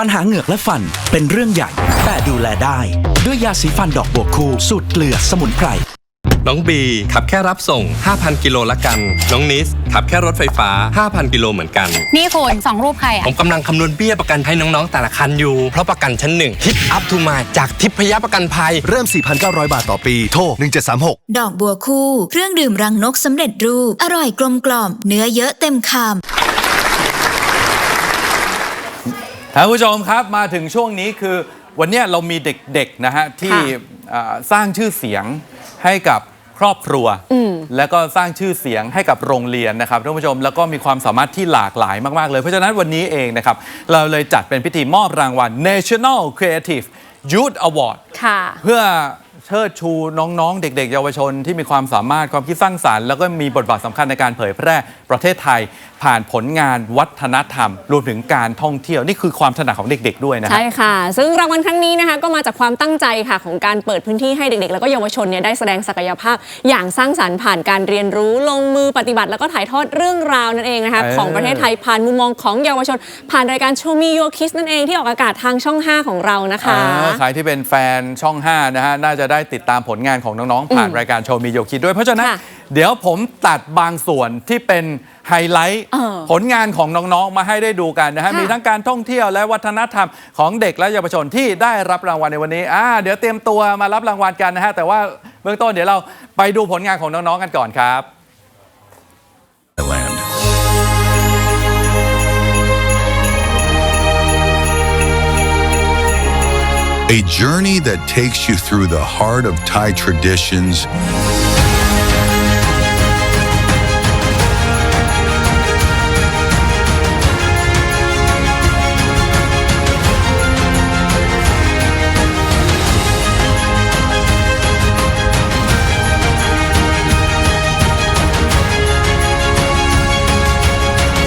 ปัญหาเหงือกและฟันเป็นเรื่องใหญ่ แต่ดูแลได้ ด้วยยาสีฟันดอกบัวคู่สูตรเกลือสมุนไพร น้องบีขับแค่รับส่ง 5,000 กิโลละกัน น้องนิสขับแค่รถไฟฟ้า 5,000 กิโลเหมือนกัน นี่คุณสองรูปใครผอะ มกำลังคำนวณเบี้ยประกันให้น้องๆ แต่ละคันอยู่ เพราะประกันชั้นหนึ่งทิปอัพทูมาจากทิพยประกันภัย เริ่ม 4,900 บาทต่อปี โทร 1736ดอกบัวคู่ เครื่องดื่มรังนกสำเร็จรูป อร่อยกลมกล่อม เนื้อเยอะเต็มคำ ท่านผู้ชมครับมาถึงช่วงนี้คือวันเนี้ยเรามีเด็กๆนะฮะที่อ่าสร้างชื่อเสียงให้กับครอบครัว แล้วก็สร้างชื่อเสียงให้กับโรงเรียนนะครับท่านผู้ชมแล้วก็มีความสามารถที่หลากหลายมากๆเลย เพราะฉะนั้นวันนี้เองนะครับ เราเลยจัดเป็นพิธีมอบรางวัล National Creative Youth Award ค่ะ เพื่อ เชิดชูน้องๆ เด็ก ๆ เยาวชนที่มีความสามารถความคิดสร้างสารรค์แล้วก็มีบทบาทสำคัญในการเผยแพร่ประเทศไทย ผ่านผลงานวัฒนธรรม รวมถึงการท่องเที่ยวนี่คือความถนัดของเด็ก ๆ ด้วยนะฮะใช่ค่ะ ซึ่งรางวัลครั้งนี้นะคะก็มาจากความตั้งใจค่ะของการเปิดพื้นที่ให้เด็ก ๆ แล้วก็เยาวชนเนี่ยได้แสดงศักยภาพ อย่างสร้างสรรค์ผ่านการเรียนรู้ลงมือปฏิบัติ แล้วก็ถ่ายทอดเรื่องราวนั่นเองนะคะเออของประเทศไทยผ่านมุมมองของเยาวชน ผ่านรายการโชมีโยคิสนั่นเองที่ออกอากาศทางช่อง 5 ของเรานะคะอ่าใครที่เป็นแฟนช่อง5นะฮะน่าจะได้ติดตามผลงานของน้อง ๆ ผ่านรายการโชว์มีโยคิดด้วย เพราะฉะนั้น ค่ะเดี๋ยวผมตัดบางส่วนที่เป็นไฮไลท์เออผลงานของน้อง ๆ มาให้ได้ดูกันนะฮะ ค่ะมีทั้งการท่องเที่ยวและวัฒนธรรมของเด็กและเยาวชนที่ได้รับรางวัลในวันนี้อ่าเดี๋ยวเตรียมตัวมารับรางวัลกันนะฮะแต่ว่าเบื้องต้นเดี๋ยวเราไปดูผลงานของน้องๆกันก่อนครับ Land. A journey that takes you through the heart of Thai traditions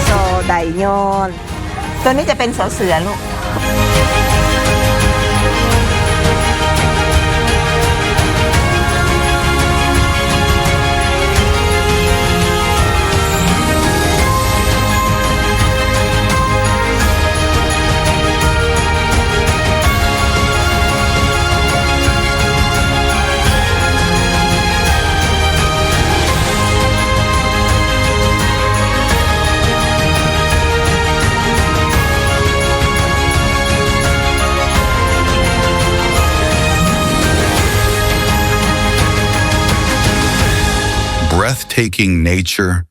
โซไดโยน ตัวนี้จะเป็นเสือเสือลูก breathtaking nature,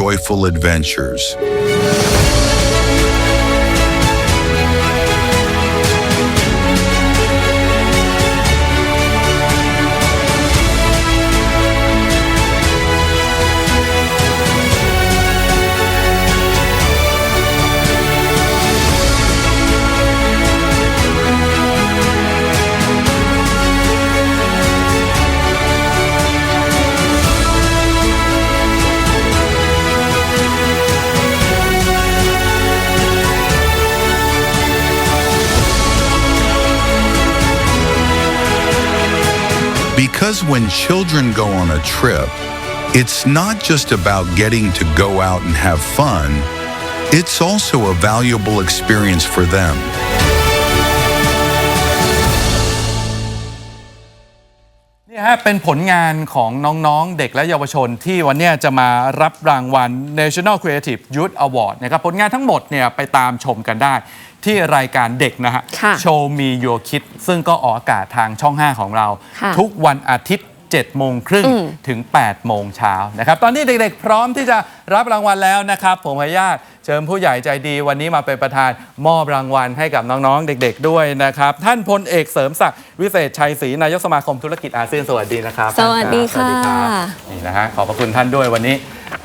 joyful adventures. Because when children go on a trip, it's not just about getting to go out and have fun, it's also a valuable experience for them. นี่ฮะเป็นผลงานของน้องๆ เด็กและเยาวชนที่วันเนี้ยจะมารับรางวัล National Creative Youth Award นะครับผลงานทั้งหมดเนี่ยไปตามชมกันได้ ที่รายการเด็กนะฮะค่ะโชว์มีโยคิดซึ่งก็ออกอากาศทางช่อง 5 ของเรา ค่ะทุกวันอาทิตย์7โมงครึ่งอืม ถึง 8 โมงเช้านะครับ ตอนนี้เด็กๆ พร้อมที่จะรับรางวัลแล้วนะครับ ผมขออนุญาตเชิญผู้ใหญ่ใจดีวันนี้มาเป็นประธานมอบรางวัลให้กับน้องๆ เด็ก ๆ ด้วยนะครับ ท่านพลเอกเสริมศักดิ์วิเศษชัยศรีนายกสมาคมธุรกิจอาเซียนสวัสดีนะครับสวัสดีค่ะสวัสดีรับนี่นะฮะขอบพระคุณท่านด้วยวันนี้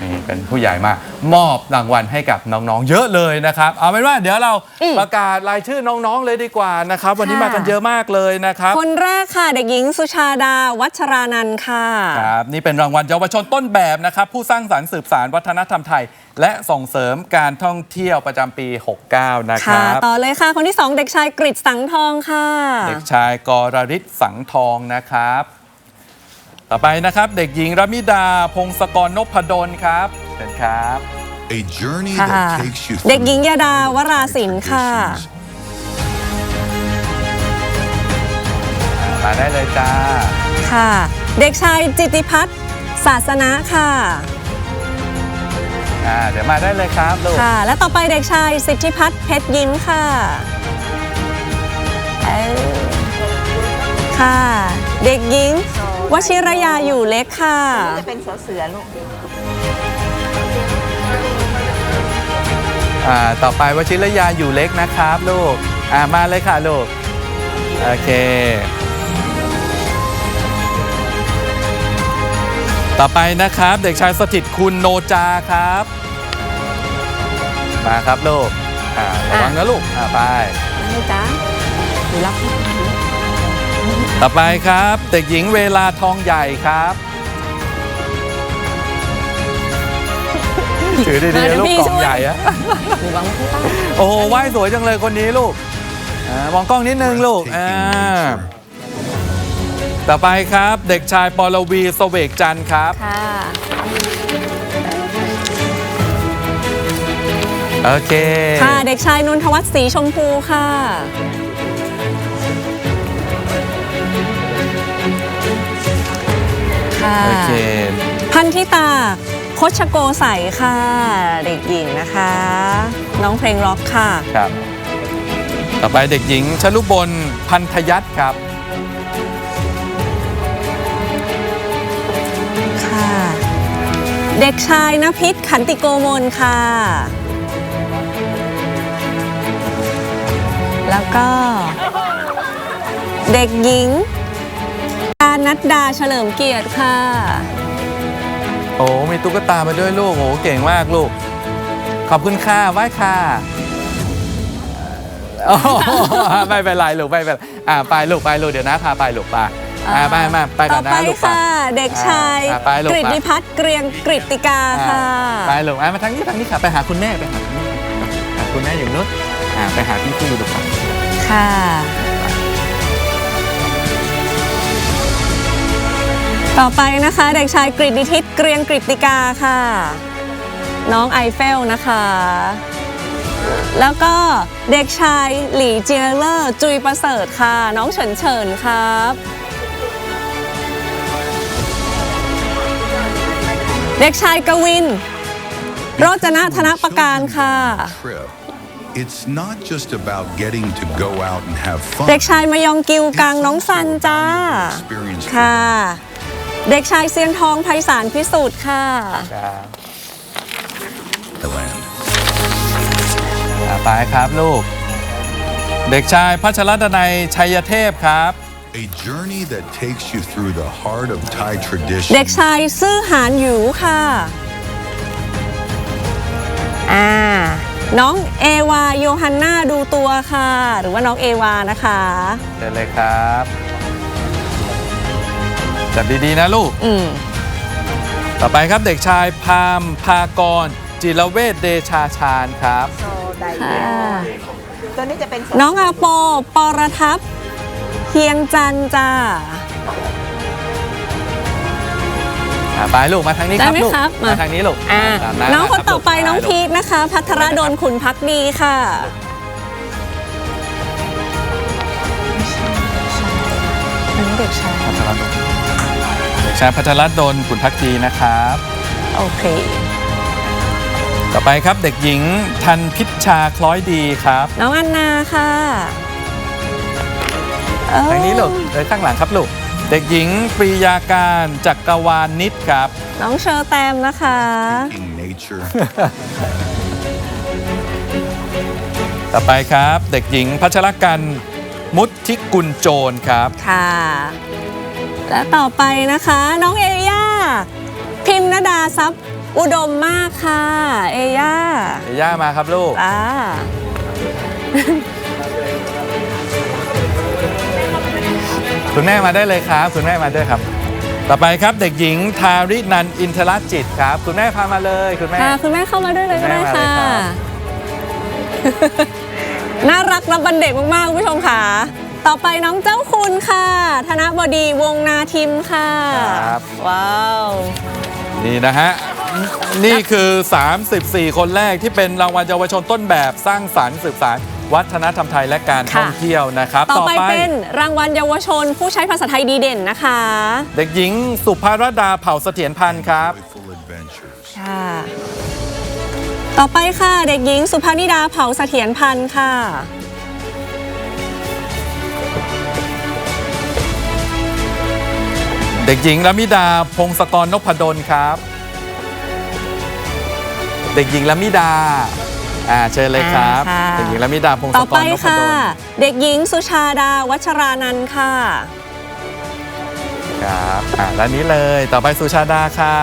นี่เป็นผู้ใหญ่มามอบรางวัลให้กับน้องๆ เยอะเลยนะครับ เอาเป็นว่าเดี๋ยวเราอืมประกาศรายชื่อน้องๆเลยดีกว่านะครับ วันนี้ค่ะมากันเยอะมากเลยนะครับ คนแรกค่ะเด็กหญิงสุชาดา วัชรานันท์ค่ะครับนี่เป็นรางวัลเยาวชนต้นแบบนะครับ ผู้สร้างสรรค์สืบสารวัฒนธรรมไทย และส่งเสริมการท่องเที่ยวประจำปี 69 นะคค่ะ รับ ต่อเลยค่ะ คนที่ 2 เด็กชายกฤษสังทองค่ะ เด็กชายกรริศสังทองนะครับ ต่อไปนะครับ เด็กหญิงรมิดา พงศกรนพดลครับเชิญครับ A journey ค่ะ that takes you เด็ก through หญิงยาดาวราศิลป์ค่ะ traditions มาได้เลยจ้า ค่ะ เด็กชายจิตติพัฒน์ศาสนะค่ะ อ่าเดี๋ยวมาได้เลยครับลูกค่ะ และต่อไปเด็กชายสิทธิพัฒน์เพชรยิ้มค่ะเอ้ยค่ะ เด็กหญิงวชิรยาอยู่เล็กค่ะ จะเป็นเสือเสือลูกอ่าต่อไปวชิรยาอยู่เล็กนะครับลูกอ่ามาเลยค่ะลูก โอเค ต่อไปนะครับ เด็กชายสถิตคุณโนจาครับ มาครับลูกอ่าระวังนะลูกอ่าไปไม่จ้าหนูรับต่อไปครับ เด็กหญิงเวลาทองใหญ่ครับ ถือดีๆนะลูกกล่องใหญ่อะหนูวางไว้ที่ใต้โอ้โหว่ายสวยจังเลยคนนี้ลูกอามองกล้องนิดนึงลูกอ่า ต่อไปครับ เด็กชายปรวีสเวกจันทร์ครับ ค่ะโอเค ค่ะเด็กชายนนทวัฒน์สีชมพูค่ะ ค่ะโอเค พันธิตาโคชโกใสค่ะ เด็กหญิงนะคะ น้องเพลงร็อกค่ะ ครับ ต่อไปเด็กหญิงชลุบลพันธยัตน์ครับ เด็กชายนพิษขันติโกมลค่ะ แล้วก็ เด็กหญิงการนัดดาเฉลิมเกียรติค่ะ โอ้มีตุ๊กตามาด้วยลูกโอ้เก่งมากลูก ขอบคุณค่ะไหว้ค่ะโอ้ไม่เป็นไรลูกไม่เป็นไรอ่าไปลูกไปลูกเดี๋ยวนะพาไปลูกไป อ่าไปมาไปก่ต่ออนนะไปลูกไปค่ะ เด็กชายอ่าไปลูกกฤติพัฒน์เกรียงกฤติกาอ่าค่ะ ไปลูกอ่ามาทางนี้ทางนี้ค่ะไปหาคุณแม่ไปหาคุณแม่หาคุณแม่อยู่นู้นอ่าไปหาพี่พี่ดูก่อนค่ะ ต่อไปนะคะ เด็กชายกฤติทิศเกรียงกฤติกาค่ะ น้องไอเฟลนะคะ แล้วก็เด็กชายหลี่เจียเลอร์ จุยประเสริฐค่ะ น้องเฉินเฉินครับ เด็กชายกวิน โรจนะธนประการค่ะ trip. It's not just about getting to go out and have fun. เด็กชายมายองกิวกังน้องซันจ้า Experience ค่ะ เด็กชายเซียนทองไพศาลพิสุทธิ์ค่ะ ครับ Thailand. อ่าไปครับลูก เด็กชายพัชรดนัยชัยเทพครับ A journey that takes you through the heart of Thai เด็ก tradition ชายซื่อหานหยูค่ะ อ่า น้องเอวาโยฮันนาดูตัวค่ะ หรือว่าน้องเอวานะคะ เชิญเลยครับจับดีๆนะลูก อืม ต่อไปครับเด็กชายพามพากร จิรเวชเดชาชาญครับค่ะ ตัวนี้จะเป็นน้องอาโปปรทัพ เพียงจันทร์จ้า อ่าไปลูกมาทางนี้ครับได้ไหมลูกครับมา มาทางนี้ลูกอ่าตามหาน้องคนรับต่อไปลูกน้องมาลูกพีทนะคะ พัทรดลขุนพักดีค่ะ อันนี้เด็กชายพัทรดลเด็กชายพัทรดลขุนพักดีนะครับ โอเค ต่อไปครับเด็กหญิงทันพิชชาคล้อยดีครับ น้องอันนาค่ะเอ้ ทางนี้ลูกเลยข้างหลังครับลูก เด็กหญิงปรียาการจักรวาลนิดครับ น้องเชอร์แตมนะคะ In nature. ต่อไปครับ เด็กหญิงพัชรกันมุทิกุลโจรครับ ค่ะ และต่อไปนะคะ น้องเอย่า พิมนดาทรัพย์อุดมมากค่ะ เอย่าเอย่ามาครับลูก อ่า คุณแม่มาได้เลยครับ คุณแม่มาด้วยครับ ต่อไปครับเด็กหญิงทารินันอินทรจิตครับ คุณแม่พามาเลยคุณแม่ ค่ะคุณแม่เข้ามาด้วยเลยก็ได้คุณแม่มาเลยค่ะครับ น่ารักรับบันเด็กมากๆคุณผู้ชมค่ะ ต่อไปน้องเจ้าคุณค่ะ ธนบดีวงนาทิมค่ะ ครับ ว้าว นี่นะฮะ นี่คือ 34 คนแรกที่เป็นรางวัลเยาวชนต้นแบบสร้างสรรค์สืบสาน วัฒนธรรมไทยและการค่ะท่องเที่ยวนะครับ ต่อไปเป็นรางวัลเยาวชน ผู้ใช้ภาษาไทยดีเด่นนะคะ เด็กหญิงสุภารดาเผ่าเสถียรพันธ์ครับ Joyful adventures. ค่ะต่อไปค่ะ เด็กหญิงสุภานิดาเผาเสถียรพันธ์ค่ะเด็กหญิงละมิดาพงศกรนพดลครับ เด็กหญิงละมิดา อ่าเชิญเลยครับอ่าค่ะ เด็กหญิงละมิดาพงศต่อกไปรนพค่ะดลเด็กหญิงสุชาดาวัชรานันท์ค่ะ ครับอ่าด้านนี้เลยต่อไปสุชาดาค่ะ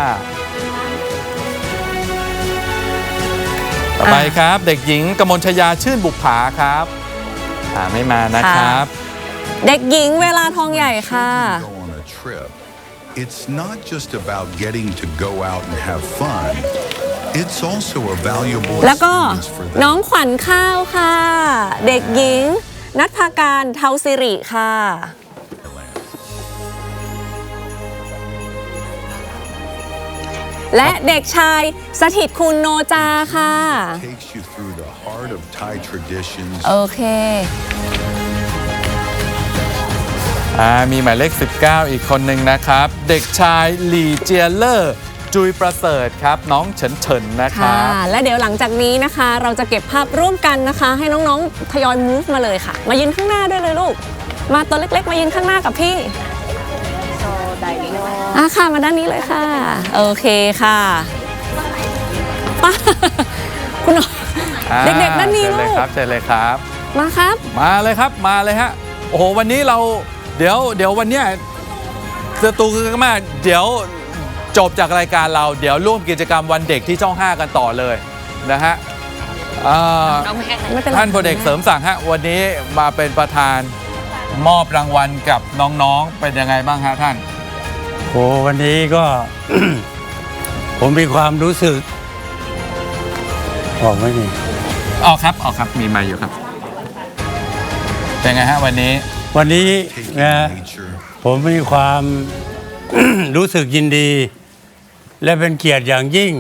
ต่อไปครับ เด็กหญิงกมลชยาชื่นบุปผาครับอ่าไม่มานะครับ เด็กหญิงเวลาทองใหญ่ค่ะ Go on a trip. It's not just about getting to go out and have fun. It's also a valuable แล้วก็ experience for น้อง them. ขวัญข้าวค่ะ เด็กหญิง นัทภาการเทาสิริค่ะ และเด็กชายสถิตคุณโนจาค่ะ Takes you through the heart of Thai traditions. โอเคอ่ามีหมายเลข 19 อีกคนหนึ่งนะครับ เด็กชายหลีเจียเลอร์ จุยประเสริฐครับ น้องเฉินเฉินนะคค่ะรับและเดี๋ยวหลังจากนี้นะคะ เราจะเก็บภาพร่วมกันนะคะ ให้น้องๆทยอย move มาเลยค่ะ มายืนข้างหน้าด้วยเลยลูก มาตัวเล็กๆ มายืนข้างหน้ากับพี่อะค่ะมาด้านนี้เลยค่ะ โอเคค่ะป้าคุณน้อง อ่าเด็กๆด้านนี้เชิญลูเลยกครับเชิญเลยครับ มาครับ มาเลยครับมาเลยฮะโอ้โหวันนี้เราเดี๋ยวเดี๋ยววันเนี้ยสตูคือมากเดี๋ยว จบจากรายการเราเดี๋ยวร่วมกิจกรรมวันเด็กที่ช่อง 5 กันต่อเลยนะฮะอ่าไม่เป็นไร ท่านพลเอกเสริมสั่งฮะวันนี้มาเป็นประธานมอบรางวัลกับน้องๆเป็นยังไงบ้างฮะท่าน โอ้วันนี้ก็ ผมมีความรู้สึกบอกไม่มีออกครับออกครับมีมาอยู่ครับ เป็นไงฮะวันนี้วันนี้ Taking นะ nature. ผมมีความ รู้สึกยินดี และเป็นเกียรติอย่างยิ่ง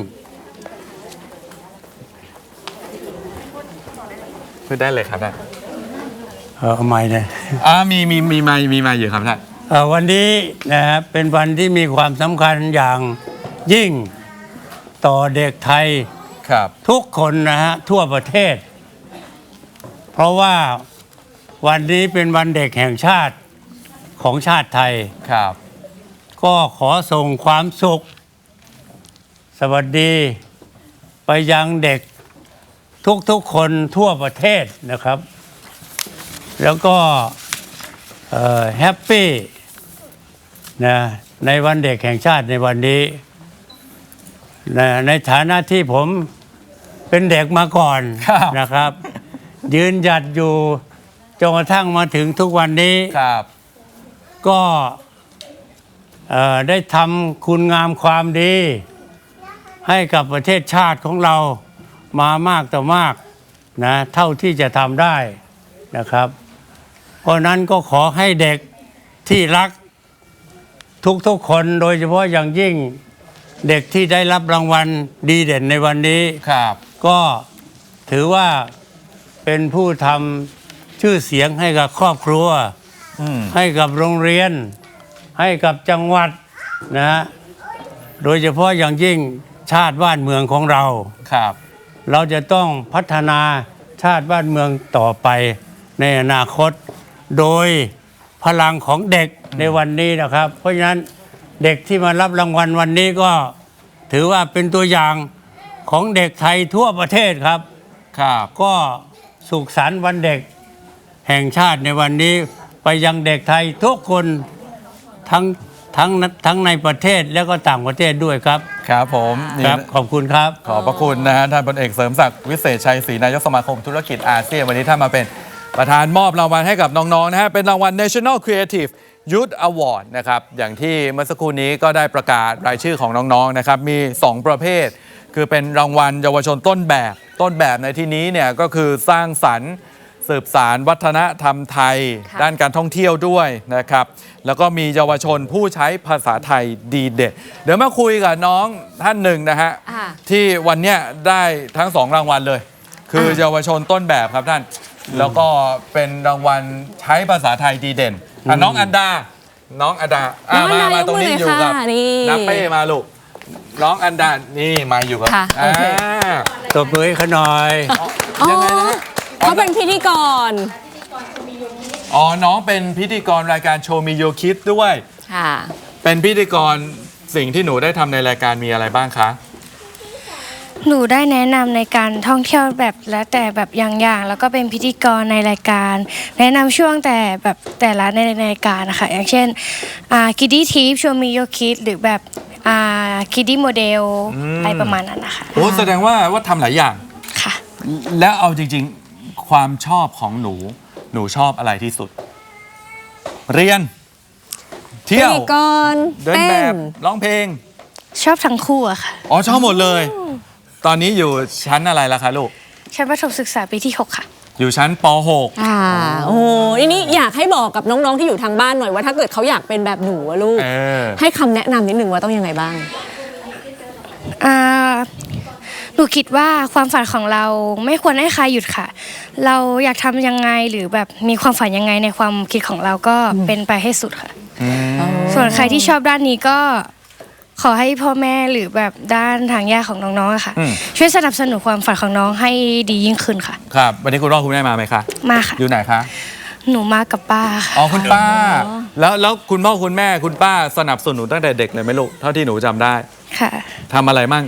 พูดได้เลยครับท่านเออเอาไม่เนี่ยอ่ามีมีมีมามีมาอยู่ครับท่านเอ่อวันนี้นะครับเป็นวันที่มีความสำคัญอย่างยิ่งต่อเด็กไทย ครับ ทุกคนนะฮะทั่วประเทศ เพราะว่าวันนี้เป็นวันเด็กแห่งชาติของชาติไทย ครับ ก็ขอส่งความสุข สวัสดีไปยังเด็กทุกๆคนทั่วประเทศนะครับ แล้วก็แฮปปี้นะในวันเด็กแห่งชาติในวันนี้นะในฐานะที่ผมเป็นเด็กมาก่อนครับนะครับ ยืนหยัดอยู่จนกระทั่งมาถึงทุกวันนี้ครับก็เอ่อได้ทำคุณงามความดี ให้กับประเทศชาติของเรามามากต่อมากนะเท่าที่จะทำได้นะครับ เพราะนั้นก็ขอให้เด็กที่รักทุกๆคนโดยเฉพาะอย่างยิ่งเด็กที่ได้รับรางวัลดีเด่นในวันนี้ครับ ก็ถือว่าเป็นผู้ทำชื่อเสียงให้กับครอบครัว อืมให้กับโรงเรียน ให้กับจังหวัดนะฮะโดยเฉพาะอย่างยิ่ง ชาติบ้านเมืองของเรา ครับ เราจะต้องพัฒนาชาติบ้านเมืองต่อไปในอนาคต โดยพลังของเด็กในวันนี้นะครับ เพราะฉะนั้นเด็กที่มารับรางวัลวันนี้ก็ถือว่าเป็นตัวอย่างของเด็กไทยทั่วประเทศครับ ครับ ก็สุขสันต์วันเด็กแห่งชาติในวันนี้ไปยังเด็กไทยทุกคนทั้ง ทั้งทั้งในประเทศแล้วก็ต่างประเทศด้วยครับ ครับผมนี่ครับ ขอบคุณครับ ขอบพระคุณนะฮะท่านพลเอกเสริมศักดิ์วิเศษชัยศรีนายกสมาคมธุรกิจอาเซียนวันนี้ท่านมาเป็นประธานมอบรางวัลให้กับน้องๆนะฮะเป็นรางวัล National Creative Youth Award นะครับอย่างที่เมื่อสักครู่นี้ก็ได้ประกาศรายชื่อของน้องๆนะครับมี 2 ประเภท คือเป็นรางวัลเยาวชนต้นแบบ ต้นแบบในที่นี้เนี่ยก็คือสร้างสรรค์ สืบสารวัฒนธรรมไทยค่ะด้านการท่องเที่ยวด้วยนะครับ แล้วก็มีเยาวชนผู้ใช้ภาษาไทยดีเด่นเดี๋ยวมาคุยกับน้องท่านหนึ่งนะฮะอ่าที่วันเนี้ยได้ทั้งสองรางวัลเลย คือเยาวชนต้นแบบครับท่าน แล้วก็เป็นรางวัลใช้ภาษาไทยดีเด่นอะน้องอันดา น้องอันดาอะน้องอันดามามตรงนี้ยกมืออยู่กับค่ะนี่ นับเป้มาลูกน้องอันดานี่มาอยู่กับค่ะโอเค อ่าตบมือให้เขาหน่อยอ๋อยังไงนะฮะ เขาเป็นพิธีกร อ๋อ น้องเป็นพิธีกรรายการโชว์มีโยคิดด้วย ค่ะ เป็นพิธีกรสิ่งที่หนูได้ทำในรายการมีอะไรบ้างคะ หนูได้แนะนำในการท่องเที่ยวแบบแล้วแต่แบบอย่างๆแล้วก็เป็นพิธีกรในรายการ แนะนำช่วงแต่แบบแต่ละในรายการนะคะอย่างเช่นคิดดี้ทีฟชวมีโยคิดหรือแบบคิดดี้โมเดลอืม อะไรประมาณนั้นนะคะโอ้แสดงว่าว่าทำหลายอย่าง ค่ะ แล้วเอาจริงๆ ความชอบของหนู หนูชอบอะไรที่สุด เรียน เที่พิยวธีกรเดินเต้แบบนร้องเพลง ชอบทั้งคู่อะค่ะอ๋อชอบหมดเลย ตอนนี้อยู่ชั้นอะไรล่ะคะลูก ชั้นประถมศึกษาปีที่ 6 ค่ะ อยู่ชั้นปอ่าโอ้โหทีนี้อยากให้บอกกับน้องๆที่อยู่ทางบ้านหน่อยว่าถ้าเกิดเขาอยากเป็นแบบหนูอะลูก .6 เออ ให้คำแนะนำนิดหนึ่งว่าต้องยังไงบ้าง อ่า หนูคิดว่าความฝันของเราไม่ควรให้ใครหยุดค่ะ เราอยากทำยังไงหรือแบบมีความฝันยังไงในความคิดของเราก็เป็นไปให้สุดค่ะ ส่วนใครที่ชอบด้านนี้ก็ขอให้พ่อแม่หรือแบบด้านทางญาติของน้องๆอะค่ะ อืม ช่วยสนับสนุนความฝันของน้องให้ดียิ่งขึ้นค่ะ ครับ วันนี้คุณพ่อคุณแม่มาไหมคะ มาค่ะ อยู่ไหนคะ หนูมากับป้าค่ะ อ๋อ คุณป้า แล้วแล้วคุณพ่อคุณแม่คุณป้าสนับสนุนตั้งแต่เด็กเลยไหมลูก เท่าที่หนูจำได้ค่ะ ทำอะไรมั่ง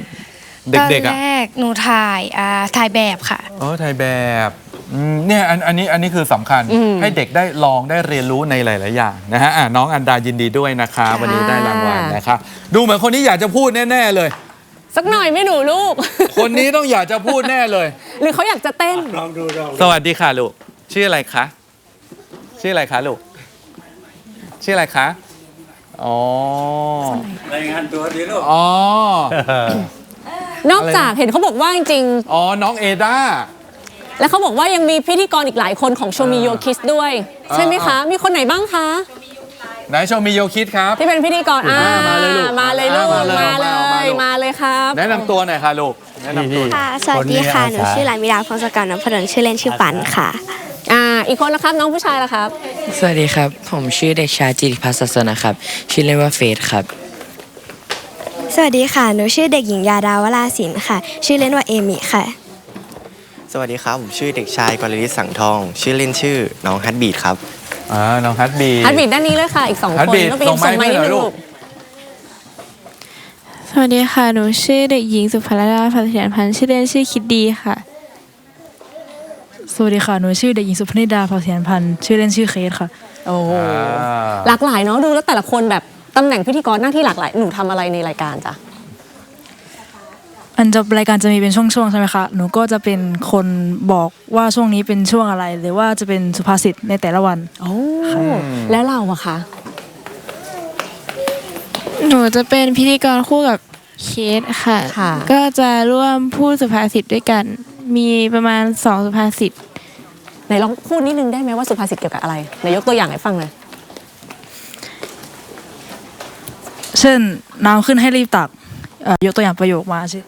ตอนเด็กๆอะแรกหนูถ่ายอ่าถ่ายแบบค่ะอ๋อถ่ายแบบอืมเนี่ยอันอันนี้อันนี้คือสำคัญอืม ให้เด็กได้ลองได้เรียนรู้ในหลาย ๆ อย่างนะฮะอะน้องอันดายินดีด้วยนะคะ วันนี้ได้รางวัลนะคะดูเหมือนคนนี้อยากจะพูดแน่ ๆ เลย สักหน่อยไหม่หนูลูก คนนี้ต้องอยากจะพูดแน่เลย หรือเขาอยากจะเต้นลองดูลองสวัสดีค่ะลูก ชื่ออะไรคะ ชื่ออะไรคะลูก ชื่ออะไรคะ อ๋อ รายงานตัวดีลูกอ๋อ นอกจากเห็นเขาบอกว่าจริงอ๋อ น้องเอดาๆ แล้วเขาบอกว่ายังมีพิธีกรอีกหลายคนของโชมิโยคิสด้วย ใช่ไหมคะ มีคนไหนบ้างคะ ไหนโชว์มีโยคิดครับ ที่เป็นพิธีกรอ่ามาเลยลูกมาเลยลูก มาเลยมาเลมาเลย ย มาเลยครับ แนะนำตัวหน่อยค่ะลูกแนะนำตัวค่ะ สวัสดีค่ะ หนูชื่อลามิดาพงศกรน้ำพดลชื่อเล่นชื่อปันค่ะ อ่า อีกคนละครับ น้องผู้ชายละครับ สวัสดีครับ ผมชื่อเด็กชายจิริพัฒน์ศาสนะครับ ชื่อเล่นว่าเฟสครับ สวัสดีค่ะ หนูชื่อเด็กหญิงยาดาวราศิลป์ค่ะ ชื่อเล่นว่าเอมิค่ะ สวัสดีครับ ผมชื่อเด็กชายกรลิศสังทอง ชื่อเล่นชื่อน้องฮัตบีดครับ อ่าน้องฮัตบี ฮัตบีดด้านนี้เลยค่ะ อีกสองฮัตคนบีดต้องไปส่งไมส่งค์ไม้ให้นิดหน่อยนึงลูลูกกสวัสดีค่ะ หนูชื่อเด็กหญิงสุภรดาพัฒนพันธ์ชื่อเล่นชื่อคิดดีค่ะ สวัสดีค่ะ หนูชื่อเด็กหญิงสุพนิดาเผ่าเทียนพันธ์ชื่อเล่นชื่อเคสค่ะ โอ้โหอ่า หลากหลายเนาะดูแล้วแต่ละคนแบบ ตำแหน่งพิธีกรหน้าที่หลากหลาย หนูทำอะไรในรายการจ้ะ อันจะรายการจะมีเป็นช่วงๆใช่ไหมคะ หนูก็จะเป็นคนบอกว่าช่วงนี้เป็นช่วงอะไร หรือว่าจะเป็นสุภาษิตในแต่ละวัน โอ้ แล้วเราอะคะ หนูจะเป็นพิธีกรคู่กับเคสค่ะ ค่ะ ก็จะร่วมพูดสุภาษิตด้วยกัน มีประมาณสองสุภาษิต ไหนลองพูดนิดนึงได้ไหมว่าสุภาษิตเกี่ยวกับอะไรไหนยกตัวอย่างให้ฟังหน่อย เช่นน้ำขึ้นให้รีบตักเอ่อยกตัวอย่างประโยคมาใช่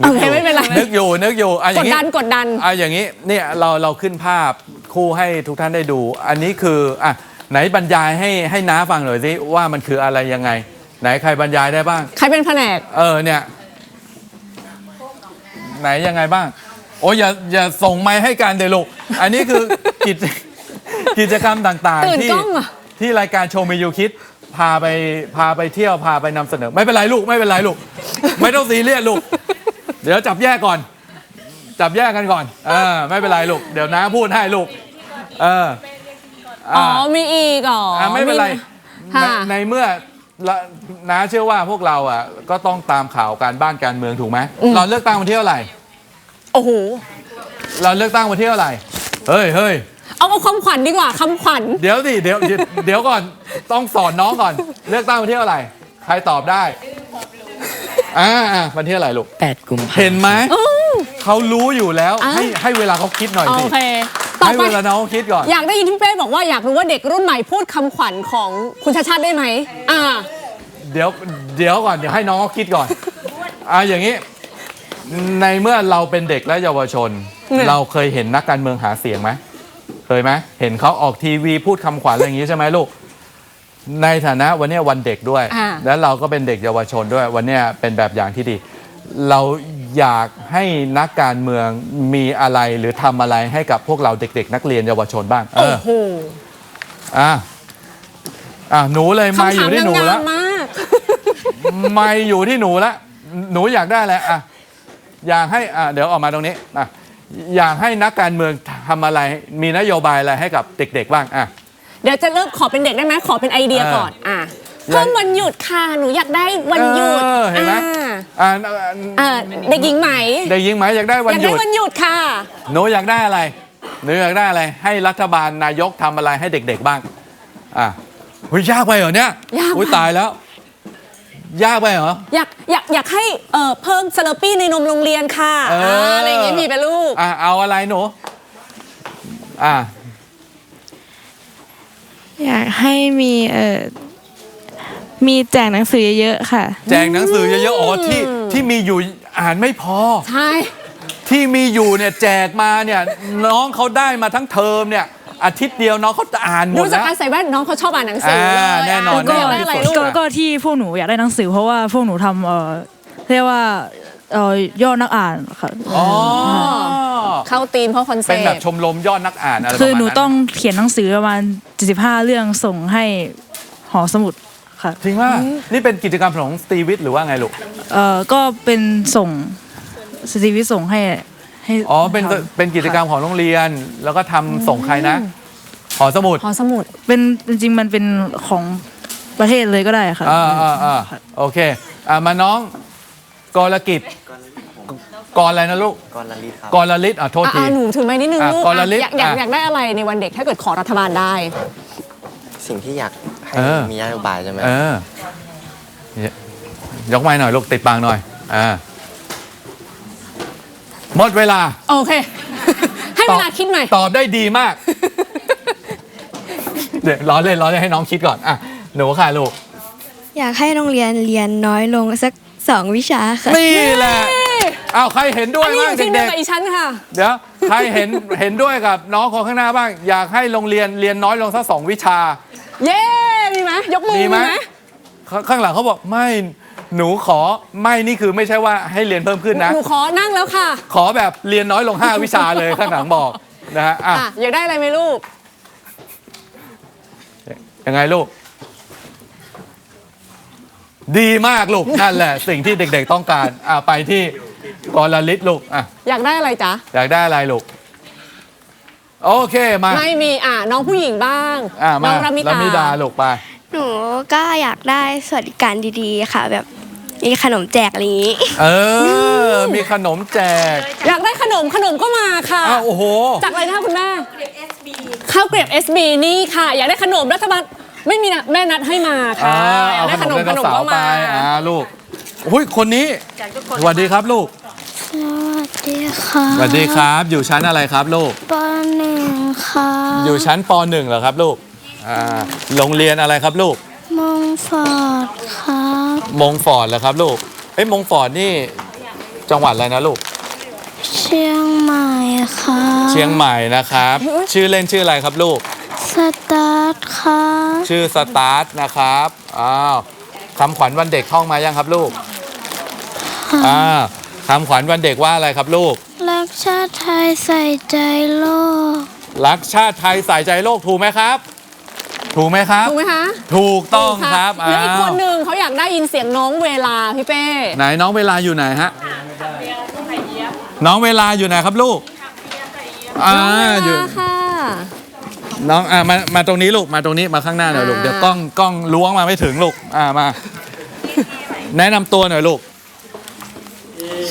โอเคไม่เป็นไรนึกอยู่นึกอยู่อะอกย่าดงนี้ดันกดดันอะอย่างนี้เนี่ยเราเราขึ้นภาพคู่ให้ทุกท่านได้ดู อันนี้คืออะไหนบรรยายให้ให้น้าฟังหน่อยสิว่ามันคืออะไรยังไง ไหนใครบรรยายได้บ้าง ใครเป็นแผนก เออเนี่ย ไหนยังไงบ้าง โอ้ยอย่าอย่าส่งไม้ให้กันเดี๋ยวลูกอันนี้คือกิจกิจกรรมต่างตื่นๆที่กล้องอะที่รายการโชว์มียูคิดพาไปพาไปเที่ยวพาไปนำเสนอ ไม่เป็นไรลูกไม่เป็นไรลูก ไม่ต้องซีเรียสลูก เดี๋ยวจับแยกก่อน จับแยกกันก่อนเออไม่เป็นไรลูก เดี๋ยวน้าพูดให้ลูก เอออ๋อ่าอมีอีกเหรออะไม่เป็นไรค่ะในในเมื่อละน้าเชื่อว่าพวกเราอะก็ต้องตามข่าวการบ้านการเมืองถูกไหมเราเลือกตั้งวันที่เท่าไหร่ โอ้โห เราเลือกตั้งวันที่เท่าไหร่ เฮ้ยเฮ้ยเอาเอาคำขวัญดีกว่าคำขวัญ เดี๋ยวดิเดี๋ยวเดี๋ยวเดี๋ยวก่อนต้องสอนน้องก่อน เลือกตั้งวันที่เท่าไหร่ใครตอบได้อ่าอ่าวันที่เท่าไหร่ลูก8กุมภาเห็นไหมอู้เขารู้อยู่แล้วอะ ให้ให้เวลาเขาคิดหน่อยโอสิเค ต่อให้ไป เวลาน้องเขาคิดก่อน อยากได้ยินที่เป้บอกว่าอยากรู้ว่าเด็กรุ่นใหม่พูดคำขวัญของคุณชาชาติได้ไหมอ่า เดี๋ยวเดี๋ยวก่อนเดี๋ยวให้น้องเขาคิดก่อนอ่าอย่างนี้ ในเมื่อเราเป็นเด็กและเยาวชนเนี่ยเราเคยเห็นนักการเมืองหาเสียงไหมเคยไหมเห็นเขาออกทีวีพูดคำขวัญอะไรอย่างนี้ใช่ไหมลูก ในฐานะวันเนี้ยวันเด็กด้วย อ่า แล้วเราก็เป็นเด็กเยาวชนด้วย วันเนี้ยเป็นแบบอย่างที่ดี เราอยากให้นักการเมืองมีอะไรหรือทำอะไรให้กับพวกเราเด็ก ๆ นักเรียนเยาวชนบ้าง เอโอ้อโหอะอะหนูเลยไม่อคำถามยู่ที่หนูงาแล้วมๆมาก ไม่อยู่ที่หนูแล้วหนูอยากได้อะไรอะ อยากให้อะเดี๋ยวออกมาตรงนี้อะอยากให้นักการเมืองทำอะไร มีนโยบายอะไรให้กับเด็ก ๆ บ้างอะเดี๋ยวจะเริ่มขอเป็นเด็กได้ไหมขอเป็นไอเดียก่อนอะเพิ่มวันหยุดค่ะหนูอยากได้วันหยุดเออเห็นไหมอ่าอะอ่าเด็กหญิงไหมเด็กหญิงไหมอยากได้วันอยากหยุได้ดวันหยุดค่ะหนูอยากได้อะไรหนูอยากได้อะไร ให้รัฐบาลนายกทำอะไรให้เด็ก ๆ บ้างอะหุยยากไปเหรอเนี่ยยากอุ้ยตายแล้ว ยากไปเหรอ อยากอยากอยากให้เอ่อเพิ่มสเลอร์ปี้ในนมโรงเรียนค่ะเอออ่าอะไรอย่างงี้มีเป็นลูก อะเอาอะไรหนูอะอยากให้มีเอ่อมีแจกหนังสือเยอะๆค่ะ แจกหนังสือเยอะๆอ๋อที่ที่มีอยู่อ่านไม่พอ ใช่ ที่มีอยู่เนี่ยแจกมาเนี่ยน้องเขาได้มาทั้งเทอมเนี่ย อาทิตย์เดียวน้องเขาจะอ่านหมดูดจากแล้ว การใส่แว่นน้องเขาชอบอ่านหนังสือเลยอ่าแน่นอนก็อยากได้อะไรลูก ก็ก็ที่พวกหนูอยากได้หนังสือ เพราะว่าพวกหนูทำเอ่อเรียกว่าเอ่อยอดนักอ่านค่ะอ๋อ เข้าตีมเพราะคอนเซ็เป็นปแบบต์ชมรมยอดนักอ่านอะไรประมาณคือหนูนั้นต้องเขียนหนังสือประมาณ 75 เรื่องส่งให้หอสมุดค่ะจริงว่านี่เป็นกิจกรรมของสตีวิทหรือว่าไงลูก เอ่อก็เป็นส่งสตรีวิทส่งให้ ให้อ๋อเป็นทำเป็นกิจกรรมของโรงเรียน แล้วก็ทำส่งใครนะหอสมุดหอสมุด เป็นจริงๆมันเป็นของประเทศเลยก็ได้ค่ะ อ่าอ่าอ่าโอเคอ่ามาน้องกรกิจกรอะไรนะลูกกรลิศครับกรลิศอะโทษที อ่าหนูถือไม้นิดนึงอะลูกกรลิศอะอยากอยากอะ อยากได้อะไรในวันเด็กถ้าเกิดขอรัฐบาลได้ สิ่งที่อยากให้เออ มีนโยบายใช่ไหมเออยกไม้หน่อยลูกติดปากหน่อยอ่า หมดเวลา โอเค ให้เวลาคิดหน่อย ตอบได้ดีมาก เดี๋ยวล้อเล่นล้อเล่นให้น้องคิดก่อนอะหนูค่ะลูก อยากให้โรงเรียนเรียนน้อยลงสักสองวิชาค่ะ นี่แหละอ้าวใครเห็นด้วอัยนนี้อบ้างยู่ที่เดียเด็วกกับอีชั้นค่ะ ๆเดี๋ยวใครเห็นเห็นด้วยกับน้องคนข้างหน้าบ้าง อยากให้โรงเรียนเรียนน้อยลงสักสองวิชา เย้ มีไหมยกมือมีมีไหมไหมข้าข้างหลังเขาบอกไม่ หนูขอไม่นี่คือไม่ใช่ว่าให้เรียนเพิ่มขึ้นนะ หนูขอนั่งแล้วค่ะ ขอแบบเรียนน้อยลง 5 วิชาเลยข้างหลังบอกนะฮะอะอะอยากได้อะไรไหมลูก ยังไงลูก ดีมากลูก นั่นแหละ สิ่งที่เด็กๆต้องการอะไปที่กรลิศลูกอะอยากได้อะไรจ๊ะ อยากได้อะไรลูก โอเคมาไม่มีอะน้องผู้หญิงบ้างอะน้มาองรามิลาตามิดา ลูกไป หนูก็อยากได้สวัสดิการดีๆ ค่ะ แบบ มีขนมแจกอะไรอย่างนี้ เออ มีขนมแจกอยากได้ขนมขนมก็มาค่ะ อ้าวโอ้โห จากอะไรนะคะคุณแม่ข้าวเกรียบ SB นี่ค่ะ อยากได้ขนมรัฐบาลไม่มีนะแม่นัดให้มาค่ะอ่าอยาเอากได้ขขนนมมไดขโนนมเสาก็ร์ไปมา อ่าลูกอุ้ยคนนี้สวัสดีครับลูกสวัสดีค่ะสวัสดีครับ อยู่ชั้นอะไรครับลูก ปหนึ่งค่ะอยู่ชั้นป .1 เหรอครับลูกอ่าโรงเรียนอะไรครับลูก มงฟอร์ดครับมงฟอร์ดเหรอครับลูกเอ้ยมงฟอร์ดนี่จังหวัดอะไรนะลูก เชียงใหม่ค่ะเชียงใหม่นะครับ ชื่อเล่นชื่ออะไรครับลูกสสตาร์ทค่ะชื่อสตาร์ทนะครับอ้าวคำขวัญวันเด็กท่องมายังครับลูกอ่าคำขวัญวันเด็กว่าอะไรครับลูก รักชาติไทยใส่ใจโลก รักชาติไทยใส่ใจโลกถูกไหมครับ ถูกไหมครับ ถูกไหมคะถูกต้องครับแล้วอีกอ้าวคนหนึ่งเขาอยากได้ยินเสียงน้องเวลาพี่เป้ไหนน้องเวลาอยู่ไหนฮะน้องเวลาอยู่ไหนครับลูกอ่าน้องเวอยู่ลาค่ะน้องอ่ามามาตรงนี้ลูกมาตรงนี้มาข้างหน้าหน่อยลูกอ่าเดี๋ยวกล้องกล้องล้วงมาไม่ถึงลูกอ่ามา แนะนำตัวหน่อยลูก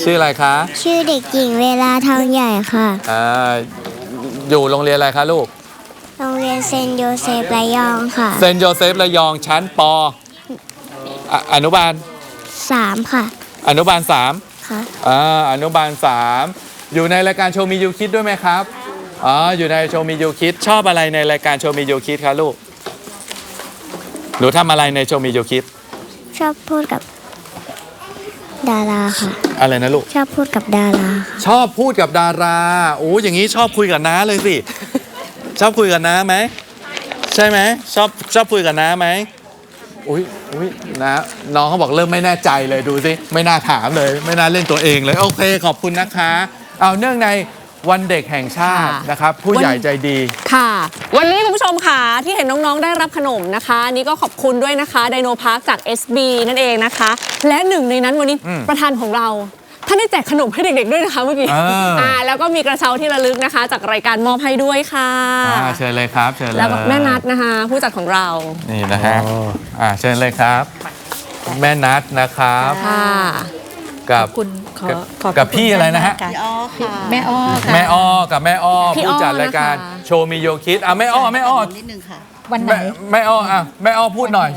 ชื่ออะไรคะชื่อเด็กหญิงเวลาทองใหญ่ค่ะอ่าอยู่โรงเรียนอะไรคะลูก โรงเรียนเซนต์โยเซฟระยองค่ะเซนต์โยเซฟระยองชั้นปอะอนุบาล สามค่ะอนุบาลสามค่ะ อ่าอนุบาลสามอยู่ในรายการโชว์มียูคิดด้วยไหมครับอ๋ออยู่ในโชว์มียูคิดชอบอะไรในรายการโชว์มียูคิดคะลูกหนูทำอะไรในโชว์มียูคิดชอบพูดกับ ดาราค่ะ อะไรนะลูก ชอบพูดกับดาราค่ะ ชอบพูดกับดาราโอ้อย่างนี้ชอบคุยกับน้าเลยสิ ชอบคุยกับน้าไหมใช่ไหมชอบชอบคุยกับน้าไหมอุ้ยอุ้ยนะน้องเขาบอกเริ่มไม่แน่ใจเลยดูสิไม่น่าถามเลย ไม่น่าเล่นตัวเองเลยโอเคขอบคุณนะคะ เอาเนื่องในวันเด็กแห่งชาติค่ะนะครับ ผู้ใหญ่ใจดีค่ะ วันนี้คุณผู้ชมค่ะที่เห็นน้องๆได้รับขนมนะคะอันนี่ก็ขอบคุณด้วยนะคะไดโนพาร์คจาก SB นั่นเองนะคะ และหนึ่งในนั้นวันนี้อืมประธานของเรา ท่านได้แจกขนมให้เด็กๆด้วยนะคะเมื่อกี้อ่าอ่าแล้วก็มีกระเช้าที่ระลึกนะคะ จากรายการมอบให้ด้วยค่ะ อ่าเชิญเลยครับ เชิญเลยแล้วก็แม่นัดนะคะ ผู้จัดของเรา นี่นะฮะอ่าเชิญเลยครับ แม่นัดนะครับ ค่ะ กับ คุณขอกับขอบกับพี่อะไรนะฮะพี่อ้อค่ะแม่อ้อค่ะแม่อ้อกับแม่อ้อพี่อ้อผู้จัดรายการนะคะ โชว์มีโยคิดอะแม่อ้อแม่อ้อ นิดนึงค่ะ วันไหน แม่แม่อ้ออะแม่อ้อพูดหน่อย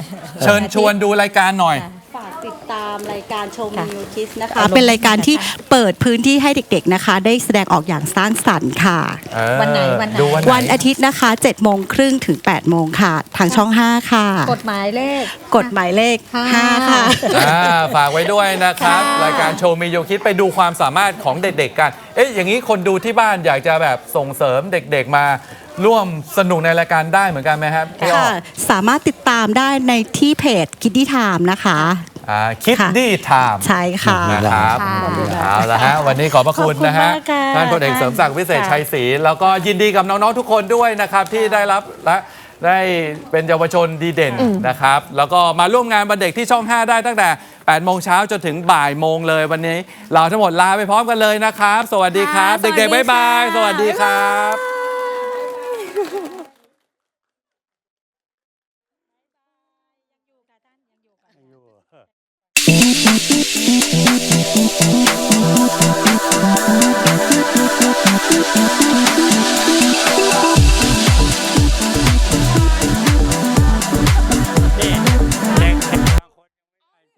เชิญชวนดูรายการหน่อย ฝากติดตามรายการโชว์มิวคิสนะคะ เป็นรายการที่เปิดพื้นที่ให้เด็กๆนะคะ ได้แสดงออกอย่างสร้างสรรค์ค่ะ เออวันไหนวันไหน ดูวันไหน วันอาทิตย์นะคะ7โมงครึ่งถึง8โมงค่ะ ทางช่อง 5 ค่ะ กฎหมายเลขกฎหมายเลข5ค่ะ อ่าฝากไว้ด้วยนะครับรายการโชว์มีโยคิดไปดูความสามารถของเด็กๆกัน เอ๊ะอย่างนี้คนดูที่บ้านอยากจะแบบส่งเสริมเด็กๆมา ร่วมสนุกในรายการได้เหมือนกันไหมครับพี่อ้อค่ะ สามารถติดตามได้ในที่เพจคิดดี้ไทม์นะคะ อ่าคิดดีไทม์ ใช่ค่ะ นะครับเอาละฮะวันนี้ขอบพระคุณนะฮะขอบคุณมากค่ะท่านพลเอกเสริมศักดิ์วิเศษค่ะชัยศรีแล้วก็ยินดีกับน้อง ๆ ทุกคนด้วยนะครับ ที่ได้รับและได้เป็นเยาวชนดีเด่นนะครับ แล้วก็มาร่วมงานวันเด็กที่ช่อง 5 ได้ตั้งแต่ 8 โมงเช้าจนถึงบ่ายโมงเลยวันนี้ เราทั้งหมดลาไปพร้อมกันเลยนะครับ สวัสดีครับ ค่ะเด็กๆ บ๊ายบายสสวัวัสสดีดีคค่ะรับ